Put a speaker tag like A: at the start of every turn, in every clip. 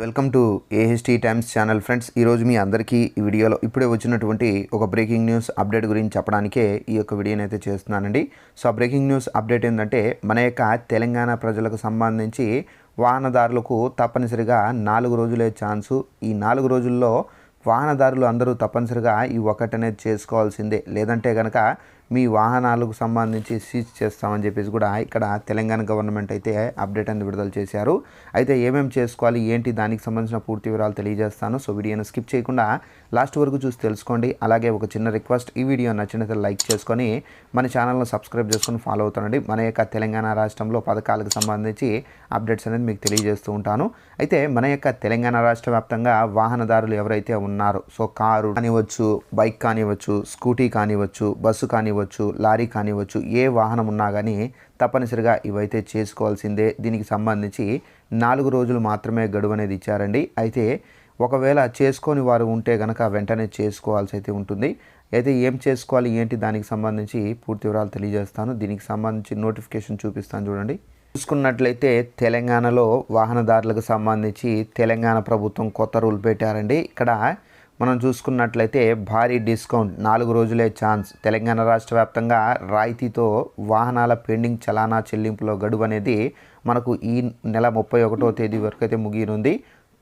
A: Welcome to AHT times channel friends. ఈరోజు మీ అందరికీ ఈ వీడియోలో ఇప్పుడే వచ్చినటువంటి ఒక బ్రేకింగ్ న్యూస్ అప్డేట్ గురించి చెప్పడానికే ఈ యొక్క వీడియోని అయితే చేస్తున్నానండి. సో ఆ బ్రేకింగ్ న్యూస్ అప్డేట్ ఏంటంటే మన యొక్క తెలంగాణ ప్రజలకు సంబంధించి వాహనదారులకు తప్పనిసరిగా నాలుగు రోజులే ఛాన్సు ఈ నాలుగు రోజుల్లో వాహనదారులు అందరూ తప్పనిసరిగా ఈ ఒకటనేది చేసుకోవాల్సిందే. లేదంటే కనుక మీ వాహనాలకు సంబంధించి సీజ్ చేస్తామని చెప్పేసి కూడా ఇక్కడ తెలంగాణ గవర్నమెంట్ అయితే అప్డేట్ అనేది విడుదల చేశారు. అయితే ఏమేమి చేసుకోవాలి ఏంటి దానికి సంబంధించిన పూర్తి వివరాలు తెలియజేస్తాను. సో వీడియోను స్కిప్ చేయకుండా లాస్ట్ వరకు చూసి తెలుసుకోండి. అలాగే ఒక చిన్న రిక్వెస్ట్ ఈ వీడియో నచ్చినట్లయితే లైక్ చేసుకొని మన ఛానల్ను సబ్స్క్రైబ్ చేసుకొని ఫాలో అవుతానండి మన యొక్క తెలంగాణ రాష్ట్రంలో పథకాలకు సంబంధించి అప్డేట్స్ అనేది మీకు తెలియజేస్తూ ఉంటాను. అయితే మన యొక్క తెలంగాణ రాష్ట్ర వ్యాప్తంగా వాహనదారులు ఎవరైతే ఉన్నారో సో కారు కానివ్వచ్చు బైక్ కానివ్వచ్చు స్కూటీ కానివ్వచ్చు బస్సు కానివ్వచ్చు లారీ కానివ్వచ్చు ఏ వాహనం ఉన్నా కానీ తప్పనిసరిగా ఇవైతే చేసుకోవాల్సిందే. దీనికి సంబంధించి నాలుగు రోజులు మాత్రమే గడువు అనేది ఇచ్చారండి. అయితే ఒకవేళ చేసుకొని వారు ఉంటే కనుక వెంటనే చేసుకోవాల్సి అయితే ఉంటుంది. అయితే ఏం చేసుకోవాలి ఏంటి దానికి సంబంధించి పూర్తి వివరాలు తెలియజేస్తాను. దీనికి సంబంధించి నోటిఫికేషన్ చూపిస్తాను చూడండి. చూసుకున్నట్లయితే తెలంగాణలో వాహనదారులకు సంబంధించి తెలంగాణ ప్రభుత్వం కొత్త రూల్ పెట్టారండి. ఇక్కడ మనం చూసుకున్నట్లయితే భారీ డిస్కౌంట్ నాలుగు రోజులే ఛాన్స్. తెలంగాణ రాష్ట్ర వ్యాప్తంగా రాయితీతో వాహనాల పెండింగ్ చలానా చెల్లింపులో గడువు అనేది మనకు ఈ నెల ముప్పై ఒకటో తేదీ వరకు అయితే ముగియనుంది.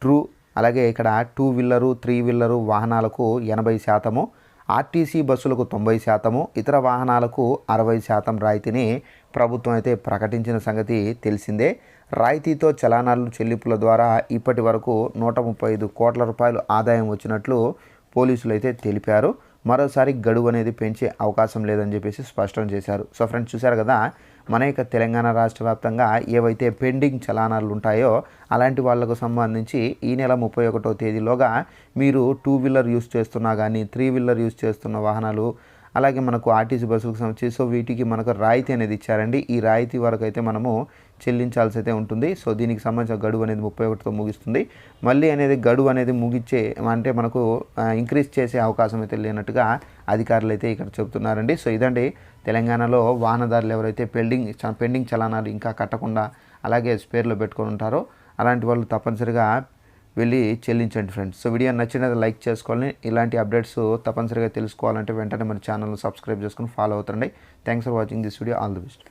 A: ట్రూ అలాగే ఇక్కడ టూ వీలరు త్రీ వీలరు వాహనాలకు ఎనభై శాతము ఆర్టీసీ బస్సులకు తొంభై శాతము ఇతర వాహనాలకు అరవై శాతం రాయితీని ప్రభుత్వం అయితే ప్రకటించిన సంగతి తెలిసిందే. రాయితీతో చలానాలు చెల్లింపుల ద్వారా ఇప్పటి వరకు నూట ముప్పై ఐదు కోట్ల రూపాయలు ఆదాయం వచ్చినట్లు పోలీసులు అయితే తెలిపారు. మరోసారి గడువు అనేది పెంచే అవకాశం లేదని చెప్పేసి స్పష్టం చేశారు. సో ఫ్రెండ్స్ చూశారు కదా? మన యొక్క తెలంగాణ రాష్ట్ర వ్యాప్తంగా ఏవైతే పెండింగ్ చలానాలు ఉంటాయో అలాంటి వాళ్ళకు సంబంధించి ఈ నెల ముప్పై ఒకటో తేదీలోగా మీరు టూ వీలర్ యూస్ చేస్తున్నా కానీ త్రీ వీలర్ యూస్ చేస్తున్న వాహనాలు అలాగే మనకు ఆర్టీసీ బస్సులకు సంబంధించి సో వీటికి మనకు రాయితీ అనేది ఇచ్చారండి. ఈ రాయితీ వరకు అయితే మనము చెల్లించాల్సి అయితే ఉంటుంది. సో దీనికి సంబంధించిన గడువు అనేది ముప్పై ఒకటితో ముగిస్తుంది. మళ్ళీ అనేది గడువు అనేది ముగిచ్చే అంటే మనకు ఇంక్రీజ్ చేసే అవకాశం అయితే లేనట్టుగా అధికారులు అయితే ఇక్కడ చెబుతున్నారండి. సో ఇదండి తెలంగాణలో వాహనదారులు ఎవరైతే పెండింగ్ పెండింగ్ చలానాలు ఇంకా కట్టకుండా అలాగే స్పేర్లో పెట్టుకొని ఉంటారో అలాంటి వాళ్ళు తప్పనిసరిగా వెళ్ళి చెల్లించండి ఫ్రెండ్స్. సో వీడియో నచ్చినది లైక్ చేసుకోవాలని ఇలాంటి అప్డేట్స్ తప్పనిసరిగా తెలుసుకోవాలంటే వెంటనే మన ఛానల్ను సబ్స్క్రైబ్ చేసుకుని follow అవుతండి thanks for watching this video all the best